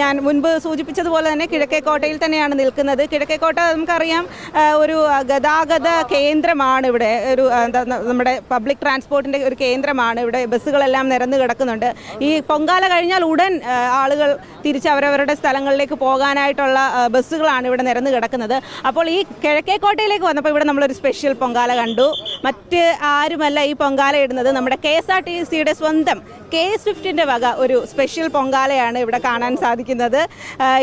ഞാൻ മുൻപ് സൂചിപ്പിച്ചതുപോലെ തന്നെ കിഴക്കേക്കോട്ടയിൽ തന്നെയാണ് നിൽക്കുന്നത്. കിഴക്കേക്കോട്ട നമുക്കറിയാം ഒരു ഗതാഗത കേന്ദ്രമാണ് ഇവിടെ. ഒരു നമ്മുടെ പബ്ലിക് ട്രാൻസ്പോർട്ടിന്റെ ഒരു കേന്ദ്രമാണ്. ഇവിടെ ബസ്സുകളെല്ലാം നിരന്ന് കിടക്കുന്നുണ്ട്. ഈ പൊങ്കാല കഴിഞ്ഞാൽ ഉടൻ ആളുകൾ തിരിച്ച് അവരവരുടെ സ്ഥലങ്ങളിലേക്ക് പോകാനായിട്ടുള്ള ബസ്സുകളാണ് ഇവിടെ നിരന്ന് കിടക്കുന്നത്. അപ്പോൾ ഈ കിഴക്കേക്കോട്ടയിലേക്ക് വന്നപ്പോൾ ഇവിടെ നമ്മളൊരു സ്പെഷ്യൽ പൊങ്കാല കണ്ടു. മറ്റ് ആരുമല്ല ഈ പൊങ്കാല ഇടുന്നത്. നമ്മുടെ കെ എസ് ആർ ടി സിയുടെ സ്വന്തം കെ സ്വിഫ്റ്റിന്റെ വക ഒരു സ്പെഷ്യൽ പൊങ്കാലയാണ് ഇവിടെ കാണാൻ സാധിക്കുന്നത്.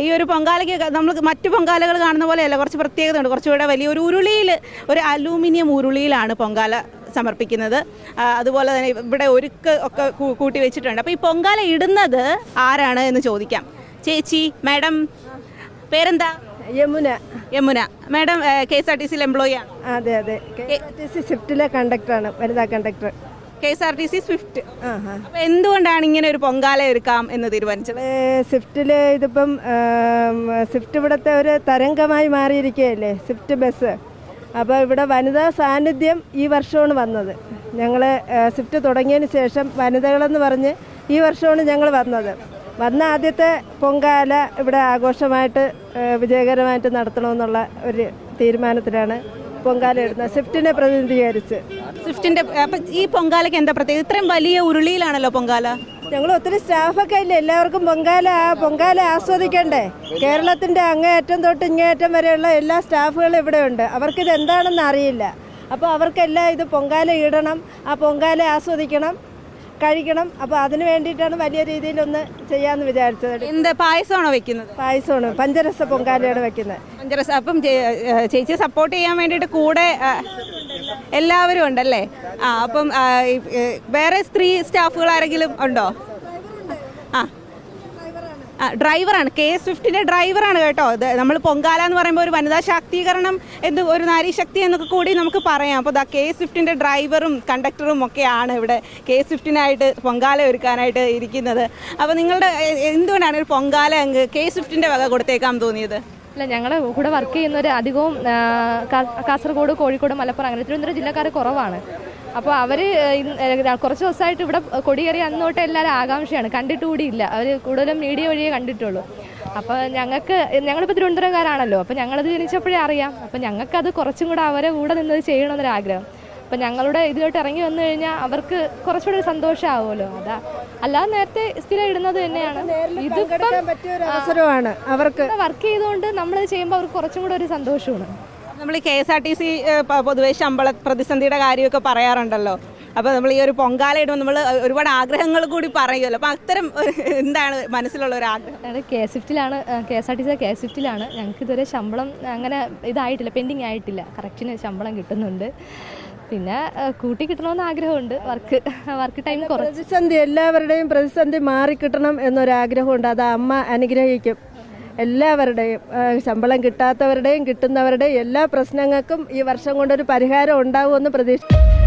ഈ ഒരു പൊങ്കാലയ്ക്ക് നമ്മൾ മറ്റു പൊങ്കാലകൾ കാണുന്ന പോലെയല്ല കുറച്ച് പ്രത്യേകത ഉണ്ട്. കുറച്ചുകൂടെ വലിയൊരു ഉരുളിയിൽ ഒരു അലൂമിനിയം ഉരുളിയിലാണ് പൊങ്കാല സമർപ്പിക്കുന്നത്. അതുപോലെ തന്നെ ഇവിടെ ഒരുക്ക് ഒക്കെ കൂട്ടി വെച്ചിട്ടുണ്ട്. അപ്പോൾ ഈ പൊങ്കാല ഇടുന്നത് ആരാണ് എന്ന് ചോദിക്കാം. ചേച്ചി മാഡം പേരെന്താ? Yamuna. Yamuna. Madam K S R T സിയിൽ എംപ്ലോയി ആണ്. അതെ അതെ. K S R T C സ്വിഫ്റ്റിലെ കണ്ടക്ടറാണ് വനിതാ conductor K S R T C Swift. അപ്പൊ എന്തുകൊണ്ടാണ് ഇങ്ങനെ ഒരു പൊങ്കാല ഒരുക്കാം എന്ന് തീരുമാനിച്ചത്? സ്വിഫ്റ്റിൽ ഇതിപ്പം സ്വിഫ്റ്റ് ഇവിടുത്തെ ഒരു തരംഗമായി മാറിയിരിക്കുകയല്ലേ സ്വിഫ്റ്റ് ബസ്. അപ്പോൾ ഇവിടെ വനിതാ സാന്നിധ്യം ഈ വർഷമാണ് വന്നത്. ഞങ്ങൾ സ്വിഫ്റ്റ് തുടങ്ങിയതിന് ശേഷം വനിതകളെന്ന് പറഞ്ഞ് ഈ വർഷമാണ് ഞങ്ങൾ വന്നത്. വന്ന ആദ്യത്തെ പൊങ്കാല ഇവിടെ ആഘോഷമായിട്ട് വിജയകരമായിട്ട് നടത്തണമെന്നുള്ള ഒരു തീരുമാനത്തിലാണ് പൊങ്കാല ഇടുന്നത്. സ്വിഫ്റ്റിനെ പ്രതിനിധീകരിച്ച്. സ്വിഫ്റ്റിന്റെ ഈ പൊങ്കാലയ്ക്ക് എന്താ പ്രത്യേകത? ഇത്രയും വലിയ ഉരുളിയിലാണല്ലോ പൊങ്കാല. ഞങ്ങൾ ഒത്തിരി സ്റ്റാഫൊക്കെ ഇല്ലേ? എല്ലാവർക്കും പൊങ്കാല ആ- പൊങ്കാല ആസ്വദിക്കണ്ടേ? കേരളത്തിന്റെ അങ്ങേയറ്റം തൊട്ട് ഇങ്ങേയറ്റം വരെയുള്ള എല്ലാ സ്റ്റാഫുകളും ഇവിടെ ഉണ്ട്. അവർക്കിത് എന്താണെന്ന് അറിയില്ല. അപ്പോൾ അവർക്കെല്ലാം ഇത് പൊങ്കാല ഇടണം ആ പൊങ്കാല ആസ്വദിക്കണം. കഴിക്കണം. അപ്പോൾ അതിന് വേണ്ടിയിട്ടാണ് വലിയ രീതിയിൽ രീതിയിലൊന്ന് ചെയ്യാമെന്ന് വിചാരിച്ചത്. എന്ത് പായസമാണോ വെക്കുന്നത്? പായസമാണ്. പഞ്ചരസ പൊങ്കാലയാണ് വെക്കുന്നത്. പഞ്ചരസ അപ്പം ചേച്ചി സപ്പോർട്ട് ചെയ്യാൻ വേണ്ടിയിട്ട് കൂടെ എല്ലാവരും ഉണ്ടല്ലേ? ആ അപ്പം വേറെ സ്ത്രീ സ്റ്റാഫുകൾ ആരെങ്കിലും ഉണ്ടോ? ഡ്രൈവറാണ് കെ സ്വിഫ്റ്റിന്റെ ഡ്രൈവറാണ് കേട്ടോ ഇത്. നമ്മൾ പൊങ്കാല എന്ന് പറയുമ്പോൾ ഒരു വനിതാ ശാക്തീകരണം എന്ത് ഒരു നാരീശക്തി എന്നൊക്കെ കൂടി നമുക്ക് പറയാം. അപ്പോൾ ദാ കെ സ്വിഫ്റ്റിന്റെ ഡ്രൈവറും കണ്ടക്ടറും ഒക്കെയാണ് ഇവിടെ കെ സ്വിഫ്റ്റിനായിട്ട് പൊങ്കാല ഒരുക്കാനായിട്ട് ഇരിക്കുന്നത്. അപ്പോൾ നിങ്ങളുടെ എന്തുകൊണ്ടാണ് ഒരു പൊങ്കാല അങ്ങ് കെ സ്വിഫ്റ്റിന്റെ വക കൊടുത്തേക്കാൻ തോന്നിയത്? അല്ല ഞങ്ങളുടെ കൂടെ വർക്ക് ചെയ്യുന്നവർ അധികവും കാസർഗോഡ് കോഴിക്കോട് മലപ്പുറം അങ്ങനെ തിരുവനന്തപുരം ജില്ലക്കാർ കുറവാണ്. അപ്പോൾ അവർ കുറച്ച് ദിവസമായിട്ട് ഇവിടെ കൊടിയേറി അന്ന് എല്ലാവരും ആകാംക്ഷയാണ്. കണ്ടിട്ട് കൂടിയില്ല അവർ കൂടുതലും മീഡിയ വഴിയേ കണ്ടിട്ടുള്ളൂ. അപ്പോൾ ഞങ്ങൾക്ക് ഞങ്ങളിപ്പോൾ തിരുവനന്തപുരംകാരാണല്ലോ. അപ്പോൾ ഞങ്ങളത് ജനിച്ചപ്പോഴേ അറിയാം. അപ്പോൾ ഞങ്ങൾക്കത് കുറച്ചും കൂടെ അവരെ കൂടെ നിന്നത് ചെയ്യണമെന്നൊരാഗ്രഹം. അപ്പം ഞങ്ങളുടെ ഇതിലോട്ട് ഇറങ്ങി വന്നു കഴിഞ്ഞാൽ അവർക്ക് കുറച്ചുകൂടെ ഒരു സന്തോഷമാവുമല്ലോ അതാ. അല്ലാതെ നേരത്തെ സ്ഥിരം ഇടുന്നത് തന്നെയാണ്. ഇതിപ്പം ഒരു അവസരമാണ് അവർക്ക്. വർക്ക് ചെയ്തുകൊണ്ട് നമ്മളത് ചെയ്യുമ്പോൾ അവർക്ക് കുറച്ചും കൂടെ ഒരു സന്തോഷമാണ്. നമ്മൾ ഈ K S R T C പൊതുവെ ശമ്പള പ്രതിസന്ധിയുടെ കാര്യമൊക്കെ പറയാറുണ്ടല്ലോ. അപ്പോൾ നമ്മൾ ഈ ഒരു പൊങ്കാല ഇടുമ്പോൾ നമ്മൾ ഒരുപാട് ആഗ്രഹങ്ങൾ കൂടി പറയുമല്ലോ. അപ്പോൾ അത്തരം എന്താണ് മനസ്സിലുള്ള ഒരു ആഗ്രഹം? K S ഫിഫ്റ്റിലാണ് K S R T C K S ഫിഫ്റ്റിലാണ് ഞങ്ങൾക്ക് ഇതുവരെ ശമ്പളം അങ്ങനെ ഇതായിട്ടില്ല പെൻഡിങ് ആയിട്ടില്ല. കറക്റ്റിന് ശമ്പളം കിട്ടുന്നുണ്ട്. പിന്നെ കൂട്ടി കിട്ടണമെന്ന് ആഗ്രഹമുണ്ട്. വർക്ക് വർക്ക് ടൈം കുറച്ച്. പ്രതിസന്ധി എല്ലാവരുടെയും പ്രതിസന്ധി മാറിക്കിട്ടണം എന്നൊരാഗ്രഹമുണ്ട്. അത് അമ്മ അനുഗ്രഹിക്കും. എല്ലാവരുടെയും ശമ്പളം കിട്ടാത്തവരുടെയും കിട്ടുന്നവരുടെയും എല്ലാ പ്രശ്നങ്ങൾക്കും ഈ വർഷം കൊണ്ടൊരു പരിഹാരം ഉണ്ടാവുമെന്ന് പ്രതീക്ഷിക്കുന്നു